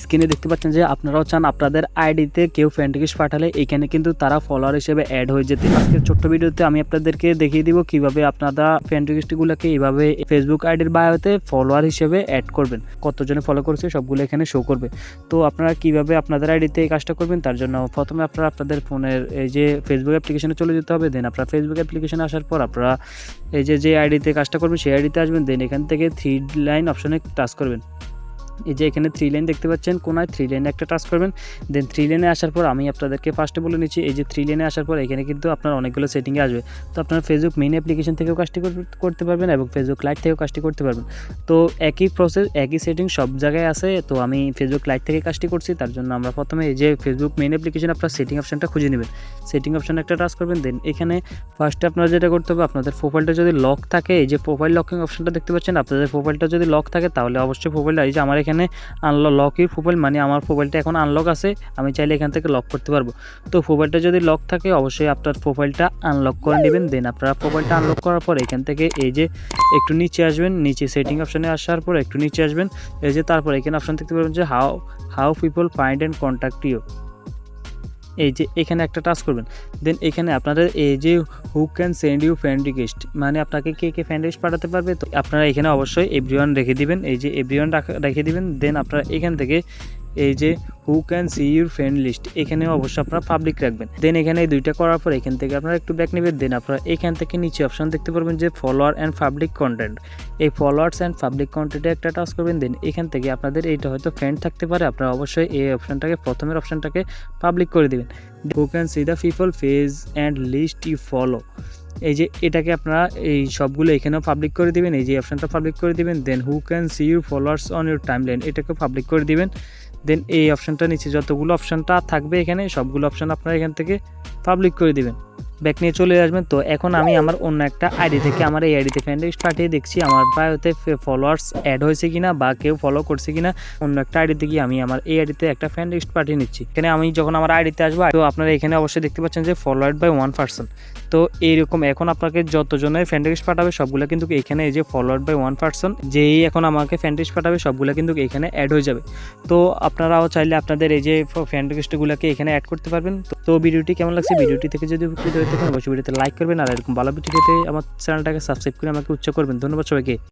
স্ক্রিনে দেখতে পাচ্ছেন যে আপনারাও চান আপনাদের আইডিতে কেউ ফ্রেন্ড রিকোয়েস্ট পাঠালে, এখানে কিন্তু তারা ফলোয়ার হিসেবে অ্যাড হয়ে যেতে। আজকের ছোট্ট ভিডিওতে আমি আপনাদেরকে দেখিয়ে দিব কীভাবে আপনারা ফ্রেন্ড রিকোয়েস্টগুলোকে এইভাবে ফেসবুক আইডির বায়োতে ফলোয়ার হিসেবে অ্যাড করবেন। কতজনে ফলো করছে সবগুলো এখানে শো করবে। তো আপনারা কীভাবে আপনাদের আইডিতে এই কাজটা করবেন, তার জন্য প্রথমে আপনারা আপনাদের ফোনের এই যে ফেসবুক অ্যাপ্লিকেশনে চলে যেতে হবে দেন আপনারা ফেসবুক অ্যাপ্লিকেশনে আসার পর আপনারা এই যে যে আইডিতে কাজটা করবেন, সেই আইডিতে আসবেন দেন এখান থেকে থ্রি লাইন অপশনে টাচ করবেন। এই যে এখানে থ্রি লাইন দেখতে পাচ্ছেন, কোনায় থ্রি লাইনে একটা টাচ করবেন। দেন থ্রি লাইনে আসার পর আমি আপনাদেরকে ফার্স্টে বলে নিচ্ছি, এই যে থ্রি লাইনে আসার পর এখানে কিন্তু আপনার অনেকগুলো সেটিংয়ে আসবে। তো আপনার ফেসবুক মেইন অ্যাপ্লিকেশন থেকেও কাজটি করতে পারবেন এবং ফেসবুক লাইট থেকেও কাজটি করতে পারবেন। তো একই প্রসেস একই সেটিং সব জায়গায় আছে, তো আমি ফেসবুক লাইট থেকে কাজটি করছি, তার জন্য আমরা প্রথমে এই যে ফেসবুক মেইন অ্যাপ্লিকেশন আপনার সেটিং অপশনটা খুঁজে নেবেন। সেটিং অপশনে একটা টাচ করবেন দেন এখানে ফার্স্টে আপনারা যেটা করতে হবে, আপনাদের প্রোফাইলটা যদি লক থাকে, এই যে প্রোফাইল লকিং অপশনটা দেখতে পাচ্ছেন, আপনাদের প্রোফাইলটা যদি লক থাকে, তাহলে অবশ্যই প্রোফাইলটা এই যে আমার এখানে আনলক লকই প্রোফাইল মানে আমার প্রোফাইলটা এখন আনলক আছে, আমি চাইলে এখান থেকে লক করতে পারব। তো প্রোফাইলটা যদি লক থাকে, অবশ্যই আপনার প্রোফাইলটা আনলক করে নেবেন। দেন আপনারা প্রোফাইলটা আনলক করার পর এখান থেকে এই যে একটু নিচে আসবেন, নিচে সেটিং অপশানে আসার পর একটু নিচে আসবেন। এই যে তারপর এখানে অপশান দেখতে পারবেন যে how how people find and contact you এই যে এখানে একটা টাচ করবেন। দেন এখানে আপনাদের এই যে who can send you friend request মানে আপনাকে কে কে ফ্যান্ড রিকোয়েস্ট পাঠাতে পারবে, তো আপনারা এখানে অবশ্যই এভরিওয়ান রেখে দিবেন। এই যে এভরিওয়ান রেখে দিবেন। দেন আপনারা এখান থেকে এই যে who can see your friend list এখানে অবশ্যই আপনারা পাবলিক রাখবেন। দেন এখানে এই দুইটা করার পর এখান থেকে আপনারা একটু ব্যাক নেবেন। দেন আপনারা এখান থেকে নিচে অপশন দেখতে পারবেন যে ফলোয়ার অ্যান্ড পাবলিক কন্টেন্ট এই ফলোয়ার্স অ্যান্ড পাবলিক কন্টেন্টে একটা টাচ করবেন। দেন এখান থেকে আপনাদের এইটা হয়তো ফ্রেন্ড থাকতে পারে। আপনারা অবশ্যই এই অপশনটাকে প্রথমের অপশনটাকে পাবলিক করে দিবেন। Who can see the people page and list you follow এই যে এটাকে আপনারা এই সবগুলো এখানেও পাবলিক করে দিবেন। এই যে অপশানটা পাবলিক করে দিবেন। Then who can see your followers on your timeline এটাকে পাবলিক করে দিবেন। দেন এই অপশনটা নিচে যতগুলো অপশনটা থাকবে এখানে সবগুলো অপশন আপনারা এখান থেকে পাবলিক করে দিবেন। ব্যাক নিয়ে চলে আসবেন। তো এখন আমি আমার অন্য একটা আইডি থেকে আমার এই আইডিতে ফ্রেন্ড লিস্ট পাঠিয়ে দেখছি আমার বায়োতে ফলোয়ার্স অ্যাড হয়েছে কিনা বা কেউ ফলো করছে কিনা, অন্য একটা আইডিতে গিয়ে আমি আমার এই আইডিতে একটা ফ্রেন্ড লিস্ট পাঠিয়ে নিচ্ছি। এখানে আমি যখন আমার আইডিতে আসব, তো আপনারা এখানে অবশ্যই দেখতে পাচ্ছেন যে ফলোয়ার্ড বাই ওয়ান পার্সন তো এইরকম এখন আপনাকে যতজনের ফ্রেন্ড রিকোয়েস্ট পাঠাবে সবগুলো কিন্তু এখানে এই যে ফলোয়ার্ড বাই ওয়ান পার্সন যেই এখন আমাকে ফ্রেন্ড রিকোয়েস্ট পাঠাবে সবগুলো কিন্তু এখানে অ্যাড হয়ে যাবে। তো আপনারাও চাইলে আপনাদের এই যে ফ্রেন্ড রিকোয়েস্টগুলোকে এখানে অ্যাড করতে পারবেন। তো- ভিডিওটি কেমন লাগছে? ভিডিওটি থেকে যদি উপকৃত হয়ে থাকেন, অবশ্যই ভিডিওতে লাইক করবেন আর এরকম ভালো ভিডিও পেতে আমার চ্যানেলটাকে সাবস্ক্রাইব করে আমাকে উচ্চ করবেন। ধন্যবাদ সবাইকে।